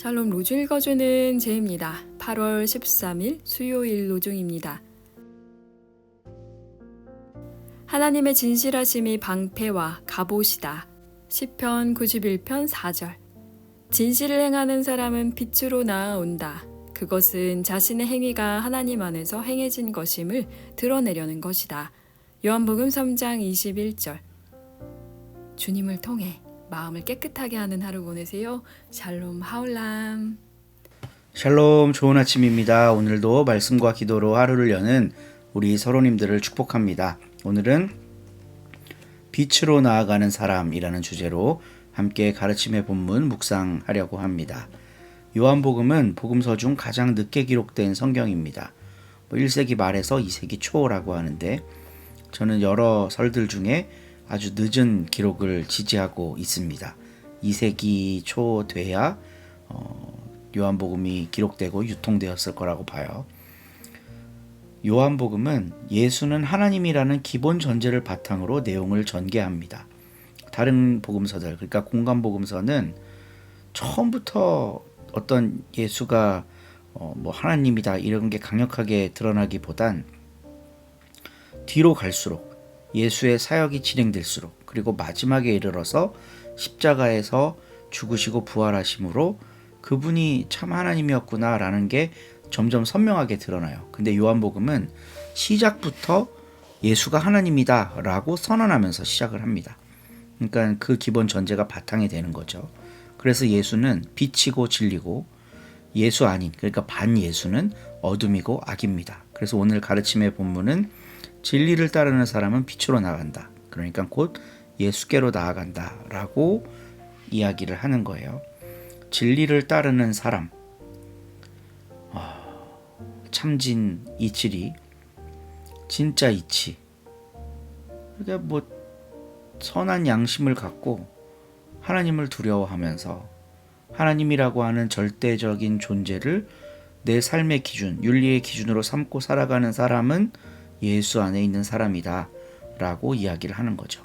샬롬 로주 읽어주는 제입니다. 8월 13일 수요일 로중입니다. 하나님의 진실하심이 방패와 갑옷이다. 시편 91편 4절. 진실을 행하는 사람은 빛으로 나아온다. 그것은 자신의 행위가 하나님 안에서 행해진 것임을 드러내려는 것이다. 요한복음 3장 21절. 주님을 통해 마음을 깨끗하게 하는 하루 보내세요. 샬롬 하울람. 샬롬 좋은 아침입니다. 오늘도 말씀과 기도로 하루를 여는 우리 서로님들을 축복합니다. 오늘은 빛으로 나아가는 사람이라는 주제로 함께 가르침의 본문 묵상하려고 합니다. 요한복음은 복음서 중 가장 늦게 기록된 성경입니다. 뭐 1세기 말에서 2세기 초라고 하는데 저는 여러 설들 중에 아주 늦은 기록을 지지하고 있습니다. 2세기 초 돼야 어, 요한복음이 기록되고 유통되었을 거라고 봐요. 요한복음은 예수는 하나님이라는 기본 전제를 바탕으로 내용을 전개합니다. 다른 복음서들, 그러니까 공간 복음서는 처음부터 어떤 예수가 어, 뭐 하나님이다 이런 게 강력하게 드러나기보단 뒤로 갈수록 예수의 사역이 진행될수록 그리고 마지막에 이르러서 십자가에서 죽으시고 부활하심으로 그분이 참 하나님이었구나라는 게 점점 선명하게 드러나요. 근데 요한복음은 시작부터 예수가 하나님이다라고 선언하면서 시작을 합니다. 그러니까 그 기본 전제가 바탕이 되는 거죠. 그래서 예수는 빛이고 진리고 예수 아닌 그러니까 반 예수는 어둠이고 악입니다. 그래서 오늘 가르침의 본문은 진리를 따르는 사람은 빛으로 나간다. 그러니까 곧 예수께로 나아간다 라고 이야기를 하는 거예요. 진리를 따르는 사람, 아, 참진 이치리, 진짜 이치. 그러니까 뭐 선한 양심을 갖고 하나님을 두려워하면서 하나님이라고 하는 절대적인 존재를 내 삶의 기준, 윤리의 기준으로 삼고 살아가는 사람은 예수 안에 있는 사람이다. 라고 이야기를 하는 거죠.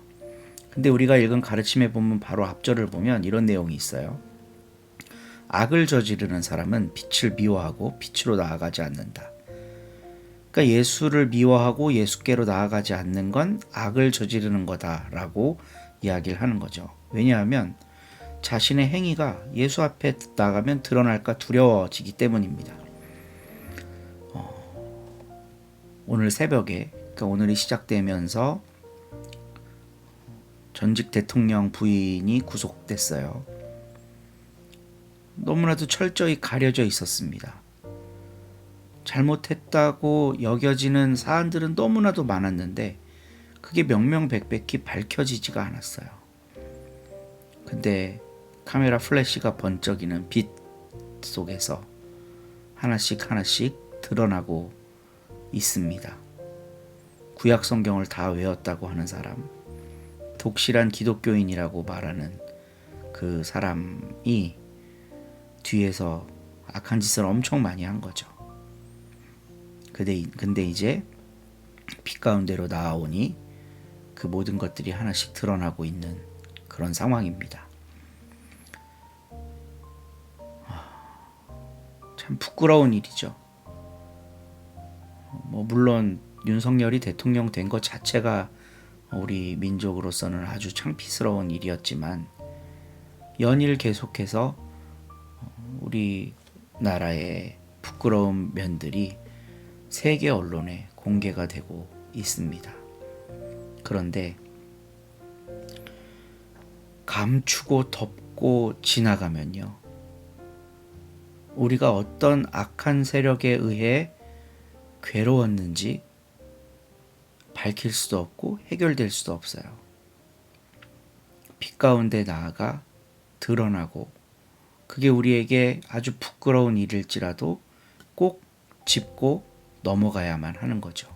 근데 우리가 읽은 가르침의 본문 바로 앞절을 보면 이런 내용이 있어요. 악을 저지르는 사람은 빛을 미워하고 빛으로 나아가지 않는다. 그러니까 예수를 미워하고 예수께로 나아가지 않는 건 악을 저지르는 거다라고 이야기를 하는 거죠. 왜냐하면 자신의 행위가 예수 앞에 나가면 드러날까 두려워지기 때문입니다. 오늘 새벽에 그러니까 오늘이 시작되면서 전직 대통령 부인이 구속됐어요. 너무나도 철저히 가려져 있었습니다. 잘못했다고 여겨지는 사안들은 너무나도 많았는데 그게 명명백백히 밝혀지지가 않았어요. 근데 카메라 플래시가 번쩍이는 빛 속에서 하나씩 하나씩 드러나고 있습니다. 구약 성경을 다 외웠다고 하는 사람, 독실한 기독교인이라고 말하는 그 사람이 뒤에서 악한 짓을 엄청 많이 한 거죠. 근데, 근데 이제 빛 가운데로 나아오니 그 모든 것들이 하나씩 드러나고 있는 그런 상황입니다. 참 부끄러운 일이죠. 뭐 물론 윤석열이 대통령 된 것 자체가 우리 민족으로서는 아주 창피스러운 일이었지만 연일 계속해서 우리 나라의 부끄러운 면들이 세계 언론에 공개가 되고 있습니다. 그런데 감추고 덮고 지나가면요. 우리가 어떤 악한 세력에 의해 괴로웠는지 밝힐 수도 없고 해결될 수도 없어요. 빛 가운데 나아가 드러나고 그게 우리에게 아주 부끄러운 일일지라도 꼭 짚고 넘어가야만 하는 거죠.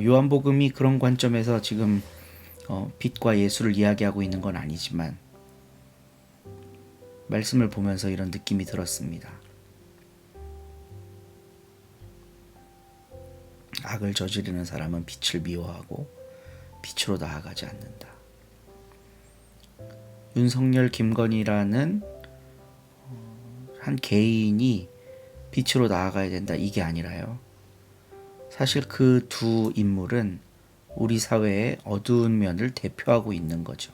요한복음이 그런 관점에서 지금 어, 빛과 예수를 이야기하고 있는 건 아니지만 말씀을 보면서 이런 느낌이 들었습니다. 악을 저지르는 사람은 빛을 미워하고 빛으로 나아가지 않는다. 윤석열, 김건희라는 한 개인이 빛으로 나아가야 된다 이게 아니라요. 사실 그 두 인물은 우리 사회의 어두운 면을 대표하고 있는 거죠.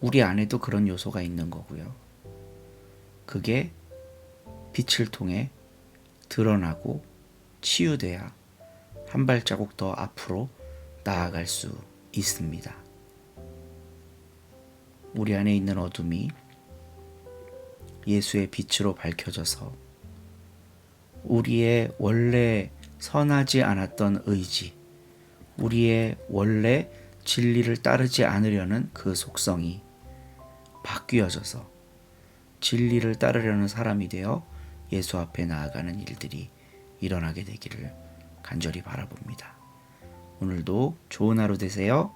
우리 안에도 그런 요소가 있는 거고요. 그게 빛을 통해 드러나고 치유돼야 한 발자국 더 앞으로 나아갈 수 있습니다. 우리 안에 있는 어둠이 예수의 빛으로 밝혀져서 우리의 원래 선하지 않았던 의지, 우리의 원래 진리를 따르지 않으려는 그 속성이 바뀌어져서 진리를 따르려는 사람이 되어 예수 앞에 나아가는 일들이 일어나게 되기를 간절히 바라봅니다. 오늘도 좋은 하루 되세요.